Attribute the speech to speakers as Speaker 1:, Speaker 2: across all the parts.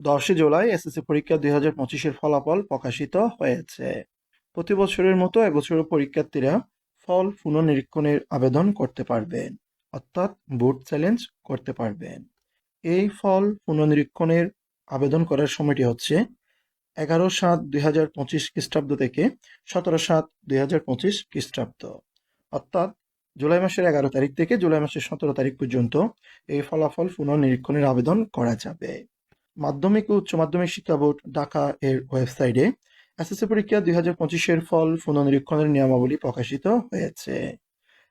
Speaker 1: দশই জুলাই এসএসসি পরীক্ষা দুই হাজার পঁচিশের ফলাফল প্রকাশিত হয়েছে। প্রতি বছরের মতো এবছরও পরীক্ষার্থীরা ফল পুনর্নিরীক্ষণের আবেদন করতে পারবেন, অর্থাৎ বুট চ্যালেঞ্জ করতে পারবেন। এই ফল পুনর্নিরীক্ষণের আবেদন করার সময়টি হচ্ছে এগারো সাত দুই হাজার পঁচিশ খ্রিস্টাব্দ থেকে সতেরো সাত দুই হাজার পঁচিশ খ্রিস্টাব্দ। অর্থাৎ জুলাই মাসের এগারো তারিখ থেকে জুলাই মাসের সতেরো তারিখ পর্যন্ত এই ফলাফল পুনর্নিরীক্ষণের আবেদন করা যাবে। মাধ্যমিক ও উচ্চ মাধ্যমিক শিক্ষা বোর্ড ঢাকা এর ওয়েবসাইটে এসএসসি পরীক্ষা দুই হাজার পঁচিশের ফল পুনর্নিরীক্ষণের নিয়মাবলী প্রকাশিত হয়েছে।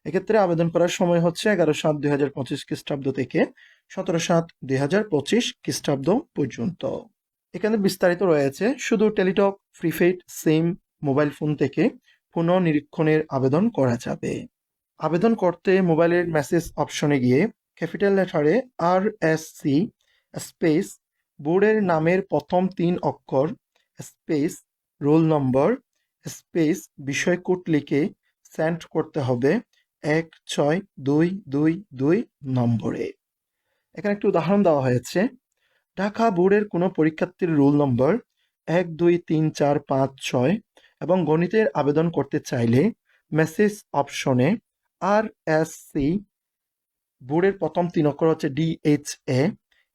Speaker 1: এক্ষেত্রে আবেদন করার সময় হচ্ছে এগারো সাত দুই হাজার পঁচিশ খ্রিস্টাব্দ থেকে সতেরো সাত দুই হাজার পঁচিশ খ্রিস্টাব্দ পর্যন্ত। এখানে বিস্তারিত রয়েছে শুধু Teletalk prepaid sim, mobile phone থেকে পুনর্নিরীক্ষণের আবেদন করা যাবে। আবেদন করতে মোবাইলের মেসেজ অপশনে গিয়ে ক্যাপিটাল লেটারে আর এস সি স্পেস বোর্ডের নামের প্রথম তিন অক্ষর, স্পেস, রোল নম্বর, স্পেস বিষয় কোড লিখে সেন্ড করতে হবে এক, ছয়, দুই দুই দুই নম্বরে। এখানে একটি উদাহরণ দেওয়া হয়েছে। ঢাকা বোর্ডের কোনো পরীক্ষার্থীর রোল নম্বর এক, দুই, তিন, চার, পাঁচ, ছয় এবং গণিতের আবেদন করতে চাইলে মেসেজ অপশনে আর, এস, সি বোর্ডের প্রথম তিন অক্ষর হচ্ছে ডিএইচএ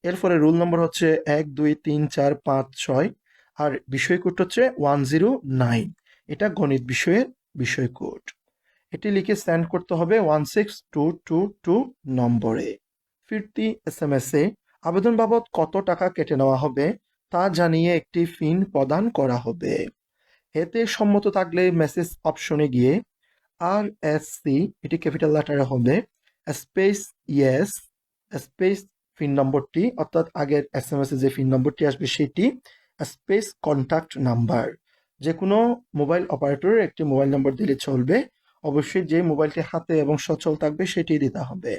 Speaker 1: এরপরে রোল নম্বর হচ্ছে এক, দুই, তিন, চার, পাঁচ, ছয় আর বিষয় কোড হচ্ছে ওয়ান জিরো নাইন। এটা গণিত বিষয়ের বিষয় কোড এটি লিখে সেন্ড করতে হবে one six two two two নম্বরে। ফিরতি এস এম এস এ আবেদন বাবদ কত টাকা কেটে নেওয়া হবে তা জানিয়ে একটি ফিন প্রদান করা হবে। এতে সম্মত থাকলে মেসেজ অপশনে গিয়ে আর এস সি, এটি ক্যাপিটাল লেটারে হবে, স্পেস ইয়েস স্পেস ফিন নম্বরটি, অর্থাৎ আগের এস এম এস যে ফিন নম্বরটি আসবে সেটি স্পেস কন্ট্যাক্ট নাম্বার যে কোনো মোবাইল অপারেটরের একটি মোবাইল নম্বর দিলে চলবে। অবশ্যই যে মোবাইলটি হাতে এবং সচল থাকবে সেটি দিতে হবে।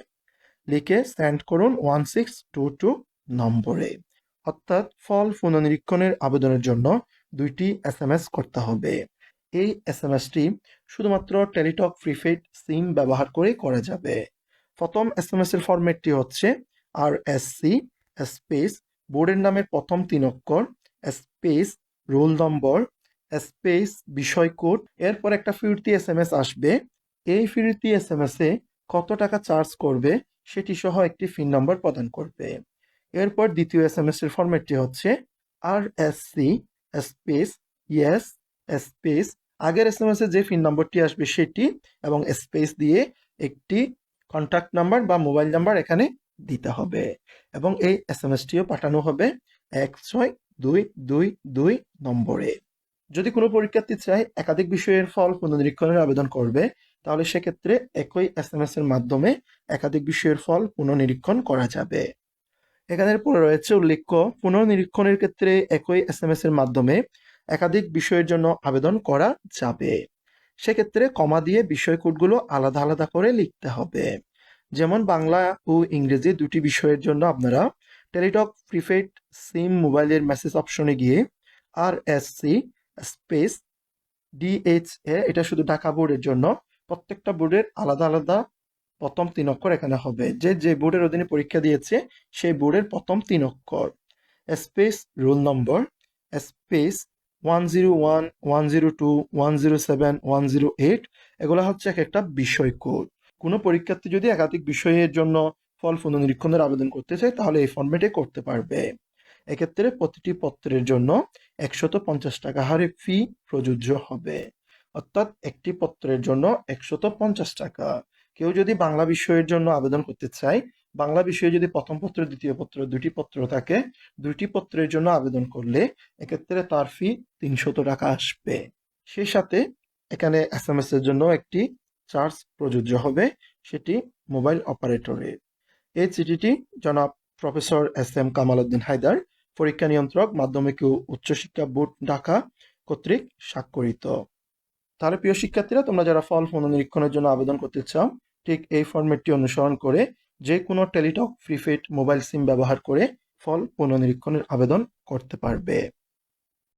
Speaker 1: লিখে সেন্ড করুন ওয়ান সিক্স টু টু নম্বরে। অর্থাৎ ফল পুনর্নিরীক্ষণের আবেদনের জন্য দুইটি এস এম এস করতে হবে। এই এস এম এসটি শুধুমাত্র টেলিটক প্রিপেড সিম ব্যবহার করে করা যাবে। প্রথম এস এম এস এর ফরম্যাটটি হচ্ছে আর এস সি স্পেস বোর্ডের নামের প্রথম তিন অক্ষর স্পেস রোল নম্বর স্পেস বিষয় কোড, এরপর একটা ফিরতি এস এম এস আসবে। এই ফিরতি এস এম এ কত টাকা চার্জ করবে সেটি সহ একটি ফিন নম্বর প্রদান করবে। এরপর দ্বিতীয় এস এম এস এর ফরম্যাটটি হচ্ছে R S C space yes space আগের এস এম এস এ যে ফিন নম্বরটি আসবে সেটি এবং স্পেস দিয়ে একটি কন্ট্যাক্ট নাম্বার বা মোবাইল নাম্বার এখানে দিতে হবে এবং এই এস এম এসটিও পাঠানো হবে এক ছয় দুই দুই দুই নম্বরে। যদি কোনো পরীক্ষার্থী চায় একাধিক বিষয়ের ফল পুনর্নিরীক্ষণের আবেদন করবে, তাহলে সেক্ষেত্রে একই এস এম এস এর মাধ্যমে একাধিক বিষয়ের ফল পুনর্নিরীক্ষণ করা যাবে। এখানে পরে রয়েছে উল্লেখ্য, পুনর্নিরীক্ষণের ক্ষেত্রে একই এস এম এস এর মাধ্যমে একাধিক বিষয়ের জন্য আবেদন করা যাবে। সেক্ষেত্রে কমা দিয়ে বিষয় কোডগুলো আলাদা আলাদা করে লিখতে হবে। যেমন বাংলা ও ইংরেজি দুটি বিষয়ের জন্য আপনারা টেলিটক প্রিপেড সিম, মোবাইলের মেসেজ অপশনে গিয়ে R S C space DHA, এটা শুধু ঢাকা বোর্ডের জন্য, প্রত্যেকটা বোর্ডের আলাদা আলাদা প্রথম তিন অক্ষর এখানে হবে। যে যে বোর্ডের অধীনে পরীক্ষা দিয়েছে, সেই বোর্ডের প্রথম তিন অক্ষর। Space roll number, space one zero one one zero two, one zero seven, one zero eight, এগুলো হচ্ছে এক একটা বিষয় কোড। কোনো পরীক্ষার্থী যদি একাধিক বিষয়ের জন্য ফল পুনর্নিরীক্ষণের আবেদন করতে চায়, তাহলে এই ফর্মেটে করতে পারবে। এক্ষেত্রে প্রতিটি পত্রের জন্য একশত পঞ্চাশ টাকা হারে ফি প্রযোজ্য হবে। অর্থাৎ একটি পত্রের জন্য একশত পঞ্চাশ টাকা। কেউ যদি বাংলা বিষয়ের জন্য আবেদন করতে চায়, বাংলা বিষয়ে যদি প্রথম পত্র, দ্বিতীয় পত্র, দুটি পত্র থাকে দুইটি পত্রের জন্য আবেদন করলে এক্ষেত্রে তার ফি তিনশত টাকা আসবে। সেই সাথে এখানে এস এম এস এর জন্য একটি চার্জ প্রযোজ্য হবে সেটি মোবাইল অপারেটরের এই চিঠিটি জনাব professor S M Kamal Uddin Haider, পরীক্ষা নিয়ন্ত্রক, মাধ্যমিক ও উচ্চশিক্ষা বোর্ড, ঢাকা কর্তৃক স্বাক্ষরিত। তাহলে প্রিয় শিক্ষার্থীরা, তোমরা যারা ফল পুনর্নিরীক্ষণের জন্য আবেদন করতে চাও, ঠিক এই ফরম্যাটটি অনুসরণ করে যে কোনো টেলিটক প্রিপেড মোবাইল সিম ব্যবহার করে ফল পুনর্নিরীক্ষণের আবেদন করতে পারবে।